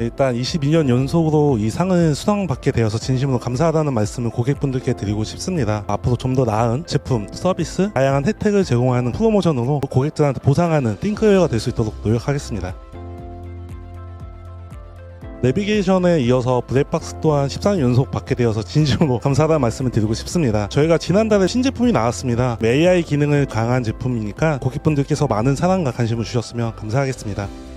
네, 일단 22년 연속으로 이 상을 수상받게 되어서 진심으로 감사하다는 말씀을 고객분들께 드리고 싶습니다. 앞으로 좀 더 나은 제품, 서비스, 다양한 혜택을 제공하는 프로모션으로 고객들한테 보상하는 띵크웨어가 될 수 있도록 노력하겠습니다. 내비게이션에 이어서 블랙박스 또한 14년 연속 받게 되어서 진심으로 감사하다는 말씀을 드리고 싶습니다. 저희가 지난달에 신제품이 나왔습니다. AI 기능을 강한 제품이니까 고객분들께서 많은 사랑과 관심을 주셨으면 감사하겠습니다.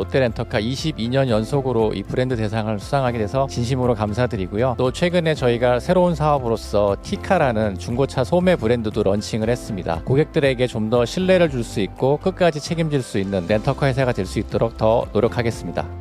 롯데렌터카 22년 연속으로 이 브랜드 대상을 수상하게 돼서 진심으로 감사드리고요. 또 최근에 저희가 새로운 사업으로서 티카라는 중고차 소매 브랜드도 런칭을 했습니다. 고객들에게 좀 더 신뢰를 줄 수 있고 끝까지 책임질 수 있는 렌터카 회사가 될 수 있도록 더 노력하겠습니다.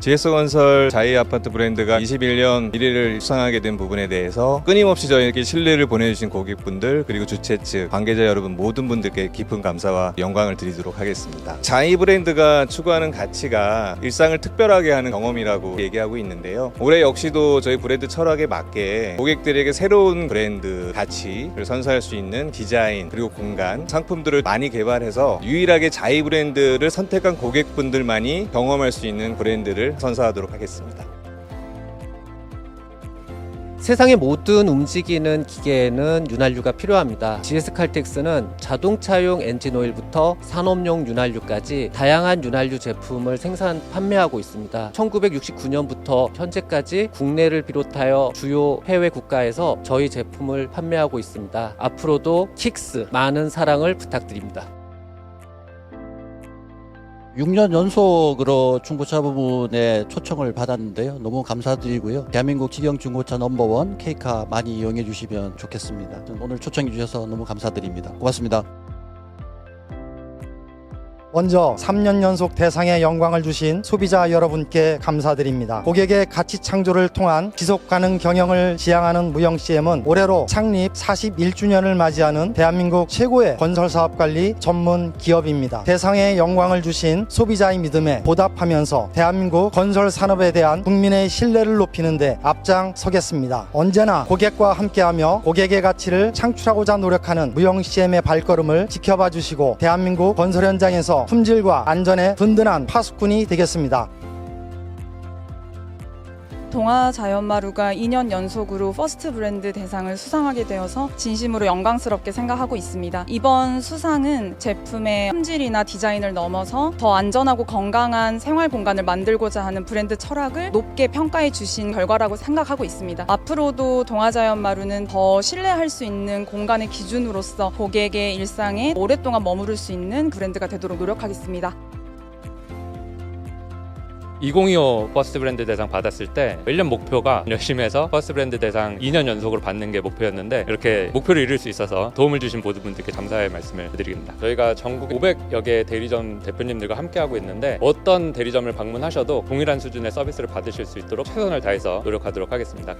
GS건설 자이 아파트 브랜드가 21년 1위를 수상하게 된 부분에 대해서 끊임없이 저에게 신뢰를 보내주신 고객분들 그리고 주최 측 관계자 여러분 모든 분들께 깊은 감사와 영광을 드리도록 하겠습니다. 자이 브랜드가 추구하는 가치가 일상을 특별하게 하는 경험이라고 얘기하고 있는데요. 올해 역시도 저희 브랜드 철학에 맞게 고객들에게 새로운 브랜드 가치를 선사할 수 있는 디자인 그리고 공간 상품들을 많이 개발해서 유일하게 자이 브랜드를 선택한 고객분들만이 경험할 수 있는 브랜드를 선사하도록 하겠습니다. 세상의 모든 움직이는 기계에는 윤활유가 필요합니다. GS 칼텍스는 자동차용 엔진 오일부터 산업용 윤활유까지 다양한 윤활유 제품을 생산 판매하고 있습니다. 1969년부터 현재까지 국내를 비롯하여 주요 해외 국가에서 저희 제품을 판매하고 있습니다. 앞으로도 킥스 많은 사랑을 부탁드립니다. 6년 연속으로 중고차 부분에 초청을 받았는데요. 너무 감사드리고요. 대한민국 직영 중고차 넘버원 케이카 많이 이용해 주시면 좋겠습니다. 오늘 초청해 주셔서 너무 감사드립니다. 고맙습니다. 먼저 3년 연속 대상의 영광을 주신 소비자 여러분께 감사드립니다. 고객의 가치 창조를 통한 지속 가능 경영을 지향하는 무영CM은 올해로 창립 41주년을 맞이하는 대한민국 최고의 건설 사업 관리 전문 기업입니다. 대상의 영광을 주신 소비자의 믿음에 보답하면서 대한민국 건설 산업에 대한 국민의 신뢰를 높이는 데 앞장서겠습니다. 언제나 고객과 함께하며 고객의 가치를 창출하고자 노력하는 무영CM의 발걸음을 지켜봐 주시고 대한민국 건설 현장에서 품질과 안전에 든든한 파수꾼이 되겠습니다. 동아 자연마루가 2년 연속으로 퍼스트 브랜드 대상을 수상하게 되어서 진심으로 영광스럽게 생각하고 있습니다. 이번 수상은 제품의 품질이나 디자인을 넘어서 더 안전하고 건강한 생활 공간을 만들고자 하는 브랜드 철학을 높게 평가해 주신 결과라고 생각하고 있습니다. 앞으로도 동아 자연마루는 더 신뢰할 수 있는 공간의 기준으로서 고객의 일상에 오랫동안 머무를 수 있는 브랜드가 되도록 노력하겠습니다. 2025 퍼스트 브랜드 대상 받았을 때 1년 목표가 열심히 해서 퍼스트 브랜드 대상 2년 연속으로 받는 게 목표였는데 이렇게 목표를 이룰 수 있어서 도움을 주신 모든 분들께 감사의 말씀을 드립니다. 저희가 전국 500여 개 대리점 대표님들과 함께하고 있는데 어떤 대리점을 방문하셔도 동일한 수준의 서비스를 받으실 수 있도록 최선을 다해서 노력하도록 하겠습니다.